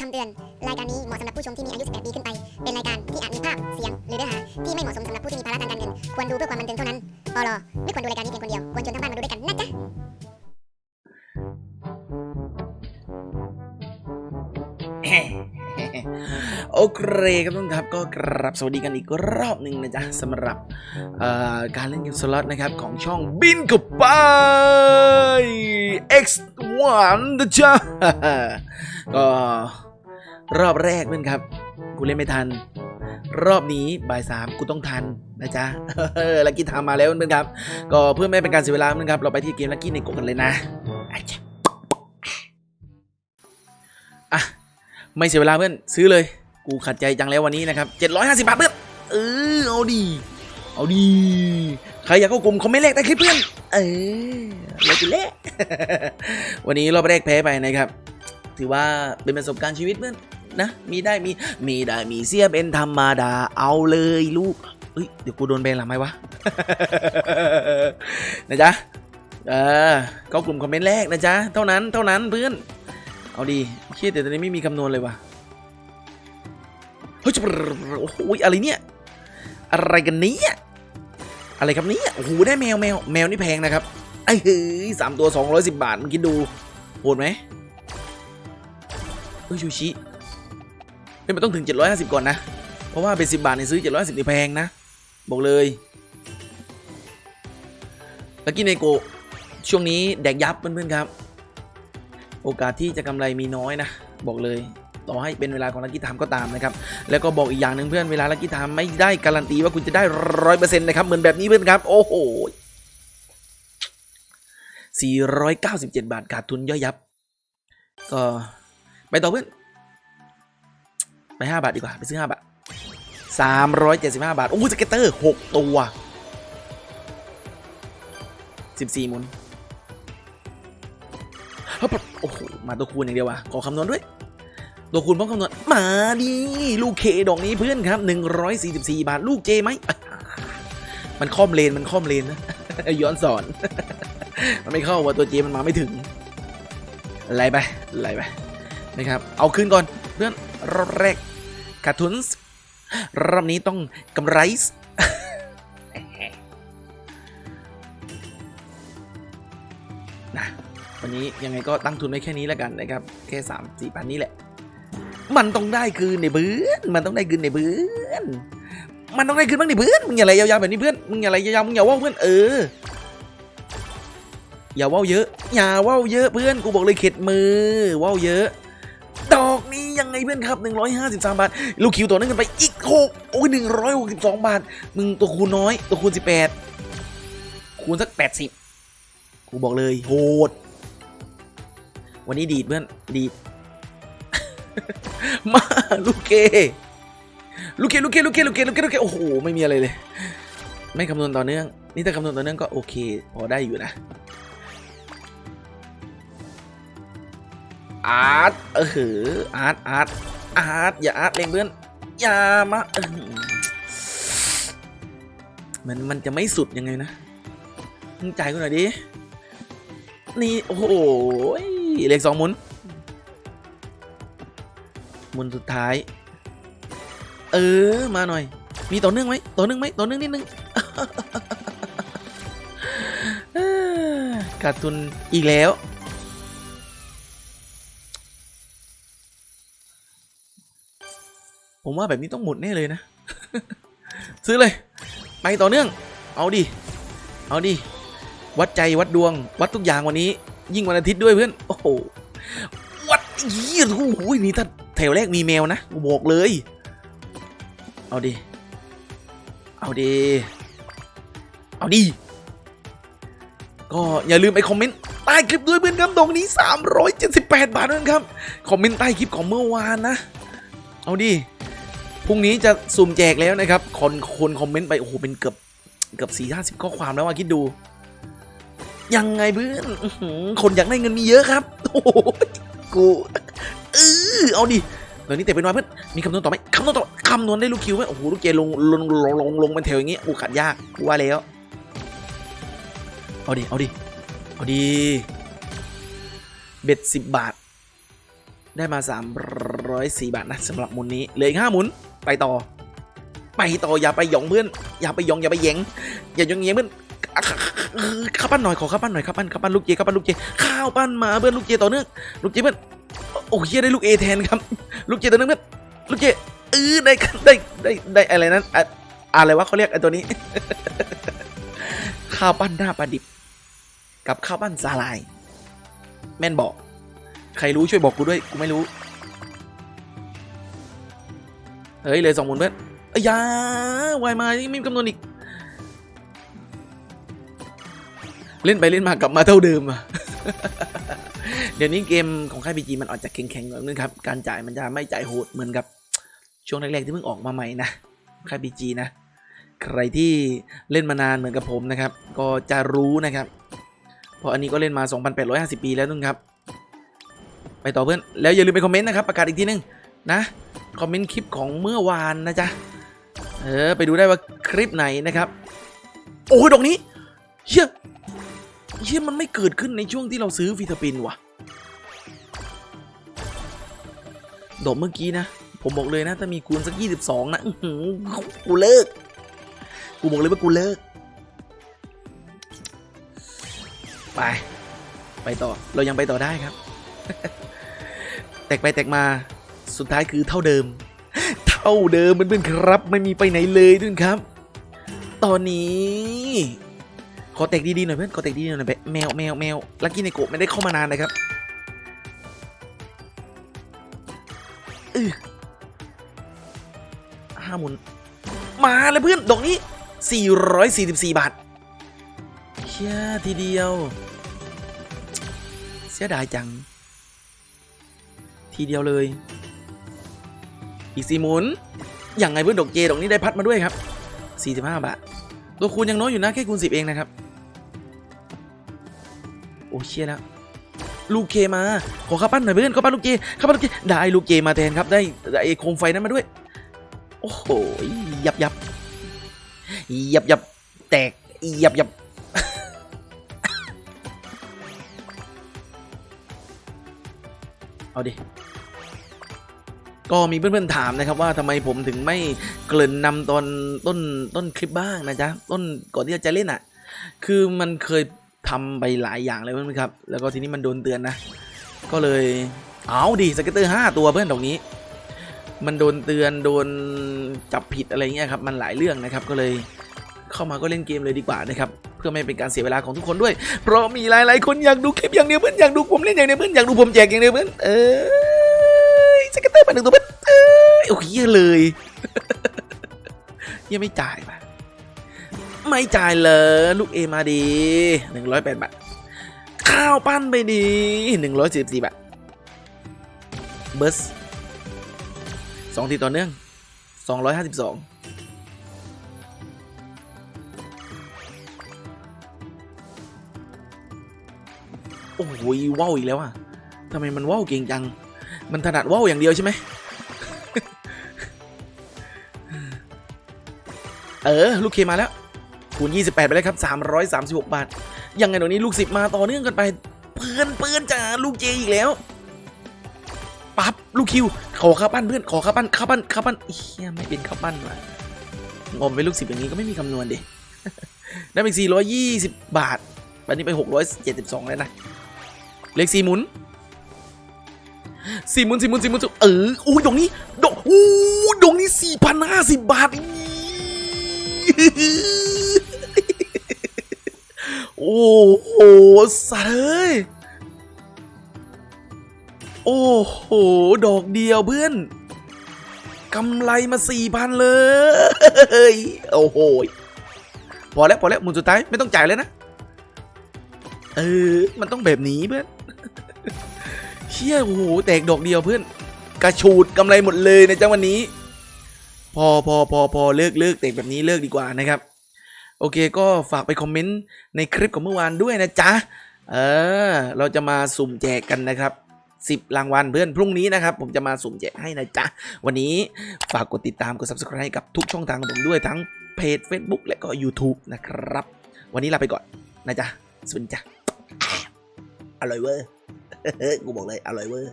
คำเตือน รายการนี้เหมาะสำหรับผู้ชมที่มีอายุ 18 ปีขึ้นไป เป็นรายการที่อาจมีภาพ เสียง หรือเนื้อหาที่ไม่เหมาะสมสำหรับผู้ที่มีภาระทางการเงิน ควรดูเพื่อความบันเทิงเท่านั้นปลไม่ควรดูรายการนี้เพียงคนเดียว ควรชวนทั้งบ้านมาดูด้วยกันนะจ๊ะโอเคครับทุกท่านครับก็กราบสวัสดีกันอีกรอบหนึ่งนะจ๊ะสำหรับการเล่นเกมสล็อตนะครับของช่องบินกับไป X1 นะจ๊ะก็ รอบแรกเพื่อนครับ กูเล่นไม่ทัน รอบนี้บ่ายสามกูต้องทันนะจ๊ะลักกี้ทำมาแล้วเพื่อนครับ ก็เพื่อไม่ให้เป็นการเสียเวลาเพื่อนครับ เราไปที่เกมลักกี้ในกกันเลยนะอะจ๊ะอะไม่เสียเวลาเพื่อนซื้อเลย กูขัดใจจังแล้ววันนี้นะครับ750 บาทเพื่อนเออเอาดี เอาดี ใครอยากเข้ากลุ่มคอมเมนต์แรกได้คลิปเพื่อน เออเลยกูเละวันนี้รอบแรกแพ้ไปนะครับ ถือว่าเป็นประสบการณ์ชีวิตเพื่อน นะ มีได้มี มีได้มีเสียเป็นธรรมดา เอาเลยลูกเอ้ย เดี๋ยวกูโดนแบนหรือไม่วะ นะจ๊ะ เออเข้ากลุ่มคอมเมนต์แรกนะจ๊ะ เท่านั้น เท่านั้นเพื่อน เอาดีเชี่ยแต่ตอนนี้ไม่มีคำนวณเลยว่ะ เฮ้ยจะโอ้โหอะไรเนี่ย อะไรกันเนี้อะไรครับเนี้โอ้โห ได้แมวแมวแมวนี่แพงนะครับไอ้เฮ้ยสามตัวสองร้อยสิบบาทมึงคิดดู โหดไหมเฮ้ยชูชิ เฮ้ยมันต้องถึงเจ็ดร้อยห้าสิบก่อนนะ เพราะว่าเป็นสิบบาทเนี่ยซื้อเจ็ดร้อยสิบนี่แพงนะ บอกเลยล้วกินในโกช่วงนี้แดกยับเพื่อนๆครับ โอกาสที่จะกำไรมีน้อยนะ บอกเลยต่อให้เป็นเวลาของลักกี้ไทม์ก็ตามนะครับ แล้วก็บอกอีกอย่างหนึ่งเพื่อนเวลาลักกี้ไทม์ไม่ได้การันตีว่าคุณจะได้ร้อยเปอร์เซ็นต์นะครับ เหมือนแบบนี้เพื่อนครับ โอ้โห 497 บาทขาดทุนย่อยยับ ก็ไปต่อเพื่อน ไป5บาทดีกว่า ไปซื้อ5บาท375บาท โอ้สเก็ตเตอร์6ตัว14หมุนฮ้ยโอ้โห มาตัวคูณอย่างเดียวว่ะขอคำนวณด้วย ตัวคูณพร้อมคำนวณ มาดิ ลูกเคดอกนี้เพื่อนครับ144บาท ลูกเจไหม มันค่อมเลน มันค่อมเลนนะ ย้อนสอน มันไม่เข้าว่าตัวเจมันมาไม่ถึงไหลไปไหลไปนะครับ เอาคืนก่อน เพื่อนรอบแรกขาดทุนรอบนี้ต้องกำไรนะวันนี้ยังไงก็ตั้งทุนไว้แค่นี้แล้วกันนะครับ แค่สามสี่พันนี้แหละ มันต้องได้คืนในเบื้อนมันต้องได้คืนในเบื้อนมันต้องได้คืนบ้างในเบื้อนมึงอย่าอะไรยาวๆแบบนี้เพื่อนมึงอย่าอะไรยาวๆมึงอย่าว่าเพื่อนเอออย่าว่าเยอะ อย่าว่าเยอะเพื่อนกูบอกเลยเข็ดมือว่าเยอะ ยังไงเพื่อนครับ 153 บาท ลูกคิวตัวนั้นกันไปอีกหกโอ้ย162 บาท มึงตัวคูณน้อย ตัวคูณ 18 คูณสัก 80 กูบอกเลยโหด วันนี้ดีดเพื่อน ดีด มาลูกเกลูกเกลูกเกลูกเกลูกเกลูกเกลูกเกโอ้โห ไม่มีอะไรเลย ไม่คำนวณต่อเนื่อง นี่ถ้าคำนวณต่อเนื่องก็โอเค พอได้อยู่นะ อาร์ตเออหืออาร์ตอาร์ตอาร์ตอย่าอาร์ตเองเพื่อนอย่ามาเออหือมันมันจะไม่สุดยังไงนะมึงจ่ายกูหน่อยดิ นี่ โอ้โหเลขสองหมุน หมุนสุดท้าย เออ มาหน่อย มีต่อเนื่องไหมต่อเนื่องไหมต่อเนื่องนิดนึงขาดทุนอีกแล้ว ว่าแบบนี้ต้องหมดแน่เลยนะ ซื้อเลย ไปต่อเนื่อง เอาดิ เอาดิ วัดใจวัดดวง วัดทุกอย่างวันนี้ ยิ่งวันอาทิตย์ด้วยเพื่อน โอ้โห วัดยี่ยโอ้โหนี่ถ้าแถวแรกมีแมวนะบอกเลย เอาดิ เอาดิ เอาดิ ก็อย่าลืมไปคอมเมนต์ใต้คลิปด้วยเพื่อนครับตรงนี้ 378 บาทด้วยครับ คอมเมนต์ใต้คลิปของเมื่อวานนะ เอาดิ พรุ่งนี้จะสุ่มแจกแล้วนะครับ คนคนคอมเมนต์ไป โอ้โห เป็นเกือบเกือบสี่ห้าสิบข้อความแล้วว่าคิดดู ยังไงเพื่อนคนอยากได้เงินมีเยอะครับ โอ้โหกูเออเอาดิตอนนี้แต่เป็นว่าเพื่อนมีคำนวณต่อไหมคำนวณต่อคำนวณได้ลูกคิวไหมโอ้โหลูกเจลงลงลงลงลงเป็นแถวอย่างงี้โอ้ขัดยากกูว่าแล้ว เอาดิเอาดิเอาดิเบ็ดสิบบาท ได้มา304บาทนะสำหรับมุนนี้เหลืออีกห้าหมุน ไปต่อ ไปต่ออย่าไปหยองเพื่อน อย่าไปหยองอย่าไปแยงอย่าหยองแยงเพื่อนข้าวปั้นหน่อยขอข้าวปั้นหน่อยข้าวปั้นข้าวปั้นลูกเจข้าวปั้นลูกเจข้าวปั้นมาเพื่อนลูกเจต่อเนื่องลูกเจเพื่อนโอ้ยได้ลูกเอแทนครับลูกเจต่อเนื่องเพื่อนลูกเจเออได้ได้ได้ได้อะไรนั้นอะอะไรวะเขาเรียกไอ้ตัวนี้ ข้าวปั้นหน้าปลาดิบ กับข้าวปั้นสาลาย แม่นบอก ใครรู้ช่วยบอกกูด้วยกูไม่รู้ เฮ้ยเลยสองหมุนเพื่อนอ้ยอยาวายมายังไม่มีคำนวณอีก เล่นไปเล่นมากลับมาเท่าเดิมอะเดี๋ยวนี้เกมของค่ายพีจีมันอาจจะแข็งๆหน่อยนึงครับ การจ่ายมันจะไม่จ่ายโหดเหมือนกับ ช่วงแรกๆที่เพิ่งออกมาใหม่นะค่ายพีจีนะ ใครที่เล่นมานานเหมือนกับผมนะครับ ก็จะรู้นะครับ เพราะอันนี้ก็เล่นมา 2,850 ปีแล้วนึงครับ ไปต่อเพื่อน แล้วอย่าลืมไปคอมเมนต์นะครับ ประกาศอีกทีนึงนะ คอมเมนต์คลิปของเมื่อวานนะจ๊ะ เออ ไปดูได้ว่าคลิปไหนนะครับ โอ้ยดอกนี้เฮียเฮียมันไม่เกิดขึ้นในช่วงที่เราซื้อฟิตาปินว่ะดอกเมื่อกี้นะ ผมบอกเลยนะ ถ้ามีคูณสัก 22 นะอื้อหือกูเลิก กูบอกเลยว่ากูเลิก ไป ไปต่อ เรายังไปต่อได้ครับ แตกไปแตกมา สุดท้ายคือเท่าเดิม เท่าเดิมเพื่อนๆครับ ไม่มีไปไหนเลยด้วยครับ ตอนนี้ ขอแตกดีๆหน่อยเพื่อนขอแตกดีๆหน่อยแมวแมวแมวลักกี้ในโกะไม่ได้เข้ามานานนะครับอือห้าหมุน มาเลยเพื่อน ดอกนี้ 444 บาทเชี่ยทีเดียว เสียดายจัง ทีเดียวเลย อีกสี่หมุนอย่างไงเพื่อนดอกเจดอกนี้ได้พัดมาด้วยครับ45บาทตัวคูณยังน้อยอยู่นะแค่คูณ10 เองนะครับ โอ้เชี่ยแล้วลูกเคมา ขอข้าปั้นหน่อยเพื่อนข้าปั้นลูกเจข้าปั้นลูกเจได้ลูกเจมาแทนครับ ได้ไอ้โคมไฟนั้นมาด้วย โอ้โหยับยับยับยับแตกยับยับเอาดิ ก็มีเพื่อนๆถามนะครับว่าทำไมผมถึงไม่เกริ่นนำตอนต้นต้นคลิปบ้างนะจ๊ะต้นก่อนที่จะเล่นอะ คือมันเคยทำไปหลายอย่างเลยเพื่อนๆครับ แล้วก็ทีนี้มันโดนเตือนนะ ก็เลยเอาดิสเก็ตเตอร์ห้าตัวเพื่อนตรงนี้ มันโดนเตือนโดนจับผิดอะไรเงี้ยครับมันหลายเรื่องนะครับก็เลยเข้ามาก็เล่นเกมเลยดีกว่านะครับเพื่อไม่เป็นการเสียเวลาของทุกคนด้วย เพราะมีหลายๆคนอยากดูคลิปอย่างเดียวเพื่อนอยากดูผมเล่นอย่างเดียวเพื่อนอยากดูผมแจกอย่างเดียวเพื่อนเออ สเก็ตเตอร์มาหนึ่งตัวเพื่อนเอ้ยโอ้ยเหี้ยเลยยังไม่จ่ายป่ะไม่จ่ายเลยลูกเอมาดีหนึ่งร้อยแปดบาท ข้าวปั้นไปดีหนึ่งร้อยสิบสี่บาท เบิร์สสองทีต่อเนื่องสองร้อยห้าสิบสองโอ้โหว้าวอีกแล้วอะทำไมมันว้าวเก่งจัง มันถนัดว้าวอย่างเดียวใช่ไหม เออ ลูกเคมาแล้ว คูณ 28 ไปเลยครับ 336 บาท ยังไงเดี๋ยวนี้ลูก 10 มาต่อเนื่องกันไป เพื่อนเพื่อนจ้าลูกเจอีกแล้ว ปั๊บ ลูกคิว ขอข้าวปั้นเพื่อน ขอข้าวปั้นข้าวปั้นข้าวปั้นเฮียไม่เป็นข้าวปั้นว่ะงอมไปลูก 10 อย่างนี้ก็ไม่มีคำนวณดิ ได้ไปอีก420 บาทวันนี้ไป 672 แล้วนะ เลขสี่หมุน สี่หมุนสี่หมุนสี่หมุนเอออู้ยดอกนี้ดอกอู้ดอกนี้สี่พันห้าสิบบาทโอ้โหสัตว์เอ้ยโอ้โห ดอกเดียวเพื่อนกำไรมาสี่พันเลย โอ้โห พอแล้ว พอแล้วมุนสุดท้าย ไม่ต้องจ่ายเลยนะ เออ มันต้องแบบนี้เพื่อน ชี่ยโอ้โหแตกดอกเดียวเพื่อน กระชูดกำไรหมดเลยในจ๊ะวันนี้ พอพอพอพอเลิกเลิกแตกแบบนี้เลิกดีกว่านะครับ โอเคก็ฝากไปคอมเมนต์ในคลิปของเมื่อวานด้วยนะจ๊ะ เออ เราจะมาสุ่มแจกกันนะครับ10 รางวัลเพื่อนพรุ่งนี้นะครับ ผมจะมาสุ่มแจกให้นะจ๊ะ วันนี้ฝากกดติดตามกด subscribe ให้กับทุกช่องทางของผมด้วยทั้งเพจ Facebook และก็ YouTube นะครับ วันนี้ลาไปก่อนนะจ๊ะสวัสดีจ้ะอร่อยเวอร์ กูบอกเลยอร่อยเวอร์